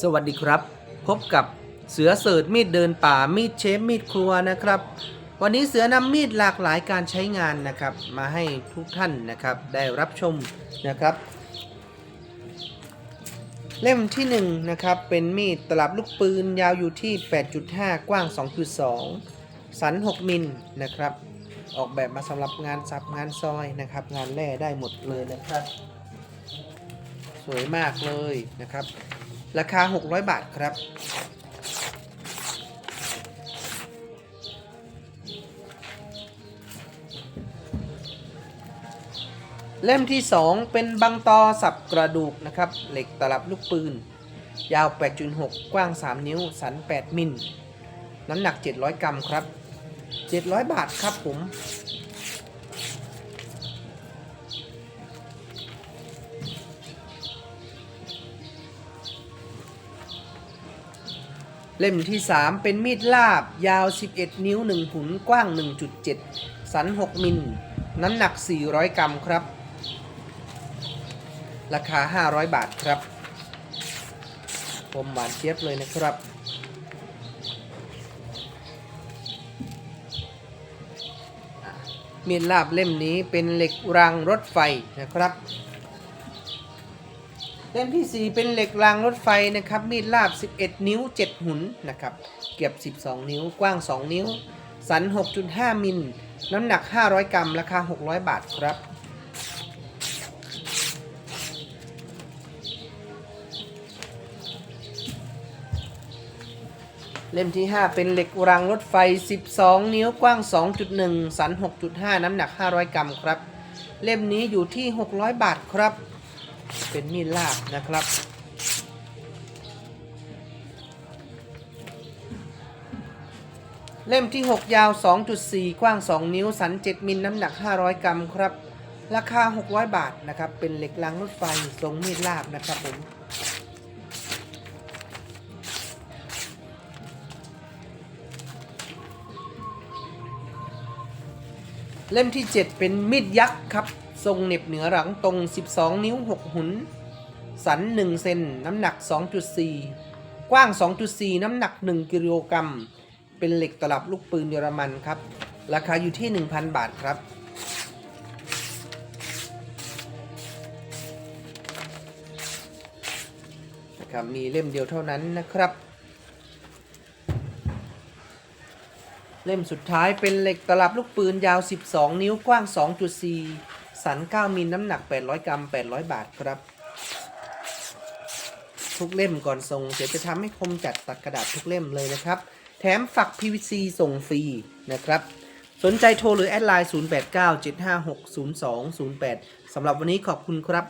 สวัสดีครับ พบกับเสือเสิร์ชมีดเดินป่ามีดเชฟมีดครัวนะครับ วันนี้เสือนำมีดหลากหลายการใช้งานนะครับ มาให้ทุกท่านนะครับ ได้รับชมนะครับ เล่มที่1นงนะครับเป็นมีดตลับลูกปืนยาวอยู่ที่ 8.5 กว้าง 2.2 สัน 6 มิลนะครับ ออกแบบมาสำหรับงานสับงานซอยนะครับ งานแร่ได้หมดเลยนะครับ สวยมากเลยนะครับ ราคา 600 บาทครับ เล่มที่ 2 เป็นบังตอสับกระดูกนะครับ เหล็กตลับลูกปืน ยาว 8.6 กว้าง 3 นิ้ว สัน 8 มิล น้ำหนัก 700 กรัมครับ 700 บาทครับผม เล่มที่ 3 เป็นมีดลาบ ยาว 11 นิ้ว 1 หุนกว้าง 1.7 สัน 6 มิล น้ำหนัก 400 กรัมครับ ราคา 500 บาทครับผมหวานเจี๊ยบเลยนะครับ มีดลาบเล่มนี้เป็นเหล็กรางรถไฟนะครับ เล่มที่ 4 เป็นเหล็กรางรถไฟนะครับ มีดลาบ 11 นิ้ว 7 หุนนะครับ เก็บ12 นิ้ว กว้าง 2 นิ้ว สัน 6.5 มิล น้ำหนัก 500 กรัม ราคา 600 บาทครับ เล่มที่ 5 เป็นเหล็กรางรถไฟ 12 นิ้ว กว้าง 2.1 สัน 6.5 น้ำหนัก 500 กรัมครับ เล่มนี้อยู่ที่ 600 บาทครับ เป็นมีดลาบนะครับ เล่มที่ 6 ยาว 2.4 กว้าง 2 นิ้ว สัน 7 มิลน้ำหนัก 500 กรัมครับ ราคา 600 บาทนะครับ เป็นเหล็กรางรถไฟทรงมีดลาบนะครับผมเล่มที่ 7 เป็นมีดยักษ์ครับ ทรงเหน็บเหนือหลังตรง 12 นิ้ว 6 หุน สัน 1 เซน น้ำหนัก 2.4 กว้าง 2.4 น้ำหนัก 1 กิโลกรัม เป็นเหล็กตลับลูกปืนเยอรมันครับ ราคาอยู่ที่ 1,000 บาทครับ นะครับ มีเล่มเดียวเท่านั้นนะครับ เล่มสุดท้ายเป็นเหล็กตลับลูกปืนยาว 12 นิ้วกว้าง 2.4 สัน 9มิลน้ำหนัก 800 กรัม 800 บาทครับ ทุกเล่มก่อนส่งเดี๋ยวจะทำให้คมจัดตัดกระดาษทุกเล่มเลยนะครับ แถมฝัก PVC ส่งฟรีนะครับ สนใจโทรหรือแอดไลน์ 0897560208สำหรับวันนี้ขอบคุณครับ